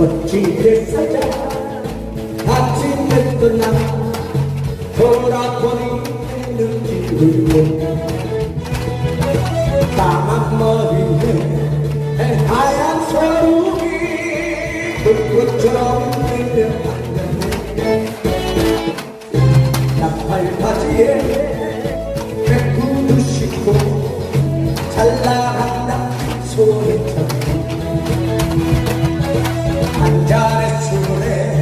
우리의 사자. 같이 했던 나 돌아버리는 기분도 까만 머리에 하얀 서름이 불꽃처럼 내려앉았네 나팔 바지에 백구두 싣고 잘 나간다. 소리 যার ছুড়ে